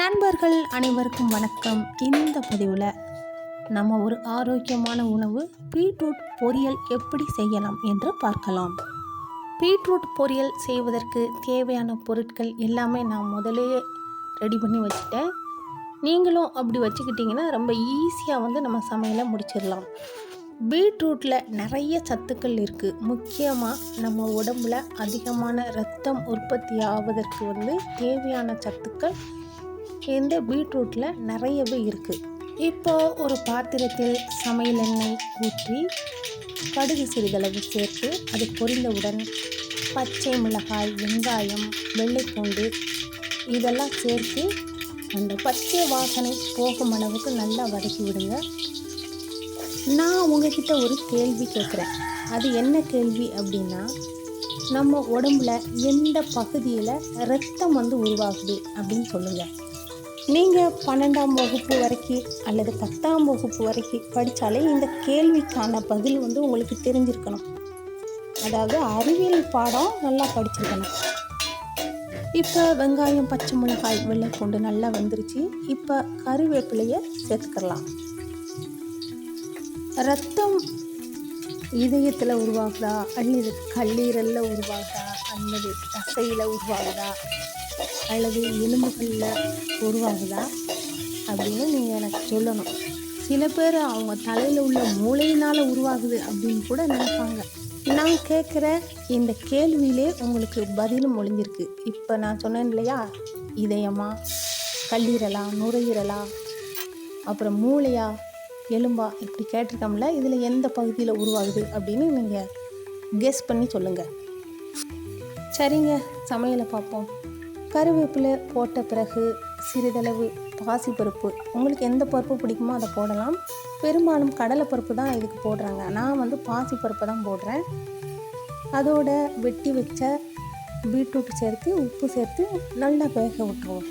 நண்பர்கள் அனைவருக்கும் வணக்கம். இந்த பதிவில் நம்ம ஒரு ஆரோக்கியமான உணவு பீட்ரூட் பொரியல் எப்படி செய்யலாம் என்று பார்க்கலாம். பீட்ரூட் பொரியல் செய்வதற்கு தேவையான பொருட்கள் எல்லாமே நான் முதலே ரெடி பண்ணி வச்சுட்டேன். நீங்களும் அப்படி வச்சுக்கிட்டிங்கன்னா ரொம்ப ஈஸியாக வந்து நம்ம சமையலை முடிச்சிடலாம். பீட்ரூட்டில் நிறைய சத்துக்கள் இருக்குது முக்கியமாக நம்ம உடம்புல அதிகமான ரத்தம் உற்பத்தி ஆவதற்கு வந்து தேவையான சத்துக்கள் இந்த பீட்ரூட்டில் நிறையவே இருக்குது இப்போ ஒரு பாத்திரத்தில் சமையல் எண்ணெய் ஊற்றி கடுகு சிறிதளவு சேர்த்து அது பொரிந்தவுடன் பச்சை மிளகாய் வெங்காயம் வெள்ளைப்பூண்டு இதெல்லாம் சேர்த்து அந்த பச்சை வாசனை போகும் அளவுக்கு நல்லா வதக்கி விடுங்க. நான் உங்ககிட்ட ஒரு கேள்வி கேட்குறேன். அது என்ன கேள்வி அப்படின்னா நம்ம உடம்புல எந்த பகுதியில் ரத்தம் வந்து உருவாகுது அப்படின்னு சொல்லுங்கள் நீங்கள் பன்னெண்டாம் வகுப்பு வரைக்கும் அல்லது பத்தாம் வகுப்பு வரைக்கும் படித்தாலே இந்த கேள்விக்கான பதில் வந்து உங்களுக்கு தெரிஞ்சிருக்கணும். அதாவது அறிவியல் பாடம் நல்லா படிச்சிருக்கணும். இப்போ வெங்காயம் பச்சை மிளகாய் வெள்ளை பூண்டு நல்லா வந்துருச்சு. இப்போ கருவேப்பிலையை சேர்த்துக்கலாம். ரத்தம் இதயத்தில் உருவாகுதா? அல்லது கல்லீரலில் உருவாகுதா? அல்லது தசையில் உருவாகுதா? அல்லது எலும்புகளில் உருவாகுதா அப்படின்னு நீங்கள் எனக்கு சொல்லணும். சில பேர் அவங்க தலையில் உள்ள மூளையினால் உருவாகுது அப்படின்னு கூட நினைப்பாங்க. நான் கேட்குற இந்த கேள்வியிலே உங்களுக்கு பதிலும் ஒளிஞ்சிருக்கு. இப்போ நான் சொன்னேன் இல்லையா? இதயமா கல்லீரலா நுரையீரலா அப்புறம் மூளையா எலும்பா இப்படி கேட்டிருக்கோம்ல இதில் எந்த பகுதியில் உருவாகுது அப்படின்னு நீங்கள் கெஸ் பண்ணி சொல்லுங்கள் சரிங்க சமையலை பார்ப்போம். கருவேப்பிலை போட்ட பிறகு சிறிதளவு பாசிப்பருப்பு. உங்களுக்கு எந்த பருப்பு பிடிக்குமோ அதை போடலாம். பெரும்பாலும் கடலை பருப்பு தான் இதுக்கு போடுறாங்க. நான் வந்து பாசிப்பருப்பு தான் போடுறேன். அதோட வெட்டி வச்ச பீட்ரூட் சேர்த்து உப்பு சேர்த்து நல்லா வேக விட்டுருவோம்.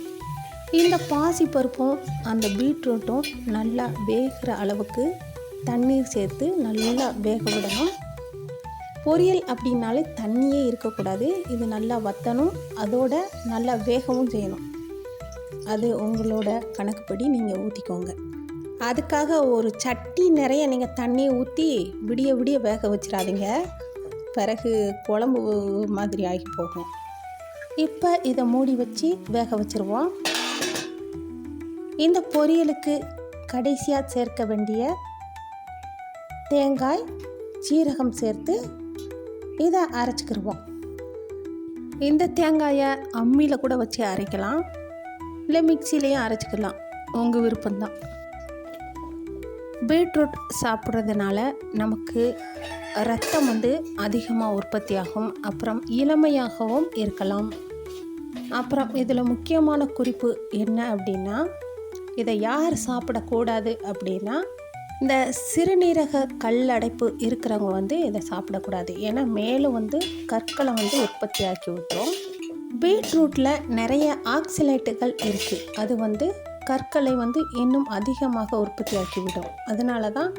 இந்த பாசிப்பருப்பும் அந்த பீட்ரூட்டும் நல்லா வேகிற அளவுக்கு தண்ணீர் சேர்த்து நல்லா வேக விடணும். பொரியல் அப்படின்னாலே தண்ணியே இருக்கக்கூடாது. இது நல்லா வற்றணும் அதோட நல்லா வேகவும் செய்யணும். அது உங்களோட கணக்குப்படி நீங்கள் ஊற்றிக்கோங்க அதுக்காக ஒரு சட்டி நிறைய நீங்கள் தண்ணியை ஊற்றி விடிய விடிய வேக வச்சிடாதீங்க. பிறகு குழம்பு மாதிரி ஆகி போகும். இப்போ இதை மூடி வச்சு வேக வச்சுருவோம். இந்த பொரியலுக்கு கடைசியாக சேர்க்க வேண்டிய தேங்காய் சீரகம் சேர்த்து இதை அரைச்சிக்கிருவோம். இந்த தேங்காயை அம்மியில் கூட வச்சு அரைக்கலாம். இல்லை மிக்சிலையும் அரைச்சிக்கலாம். உங்கள் விருப்பம்தான். பீட்ரூட் சாப்பிட்றதுனால நமக்கு ரத்தம் வந்து அதிகமாக உற்பத்தியாகும். அப்புறம் இளமையாகவும் இருக்கலாம். அப்புறம் இதில் முக்கியமான குறிப்பு என்ன அப்படின்னா இதை யார் சாப்பிடக்கூடாது அப்படின்னா இந்த சிறுநீரக கல் அடைப்பு இருக்கிறவங்க வந்து இதை சாப்பிடக்கூடாது. ஏன்னா மேலும் வந்து கற்களை வந்து உற்பத்தி ஆக்கி விட்டுரும் பீட்ரூட்டில் நிறைய ஆக்சிலைட்டுகள் இருக்குது அது வந்து கற்களை வந்து இன்னும் அதிகமாக உற்பத்தி ஆக்கிவிடும் அதனால தான்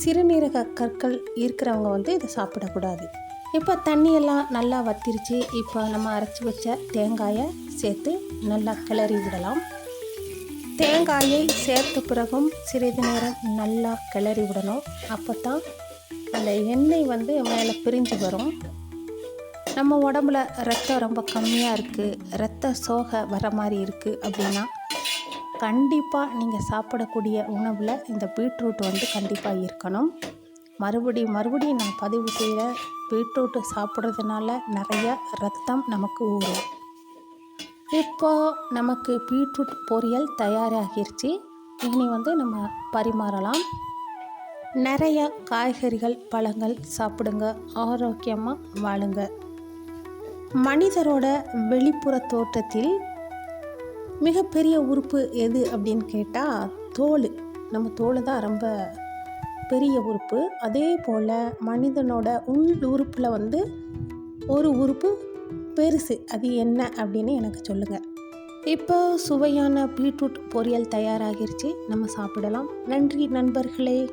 சிறுநீரக கற்கள் இருக்கிறவங்க வந்து இதை சாப்பிடக்கூடாது. இப்போ தண்ணியெல்லாம் நல்லா வத்திருச்சு. இப்போ நம்ம அரைச்சி வச்ச தேங்காயை சேர்த்து நல்லா கிளறி விடலாம். தேங்காயை சேர்த்த பிறகும் சிறிது நேரம் நல்லா கிளறி விடணும். அப்போ தான் அந்த எண்ணெய் வந்து மேலே பிரிஞ்சு வரும். நம்ம உடம்புல ரத்தம் ரொம்ப கம்மியாக இருக்குது ரத்த சோகை வர மாதிரி இருக்குது அப்படின்னா கண்டிப்பாக நீங்கள் சாப்பிடக்கூடிய உணவில் இந்த பீட்ரூட் வந்து கண்டிப்பாக இருக்கணும். மறுபடியும் மறுபடியும் நான் பதிவு செய்கிற பீட்ரூட்டு சாப்பிட்றதுனால நிறைய ரத்தம் நமக்கு ஊறும். இப்போது நமக்கு பீட்ரூட் பொரியல் தயாராகிருச்சு. இனி வந்து நம்ம பரிமாறலாம். நிறைய காய்கறிகள் பழங்கள் சாப்பிடுங்க. ஆரோக்கியமாக வாழுங்க. மனிதரோட வெளிப்புற தோற்றத்தில் மிகப்பெரிய உறுப்பு எது அப்படின்னு கேட்டால் தோல். நம்ம தோல் தான் ரொம்ப பெரிய உறுப்பு. அதே போல் மனிதனோட உள் உறுப்பில் வந்து ஒரு உறுப்பு பெருசு அது என்ன அப்படின்னு எனக்கு சொல்லுங்கள் இப்போ சுவையான பீட்ரூட் பொரியல் தயாராகிருச்சு. நம்ம சாப்பிடலாம். நன்றி நண்பர்களே.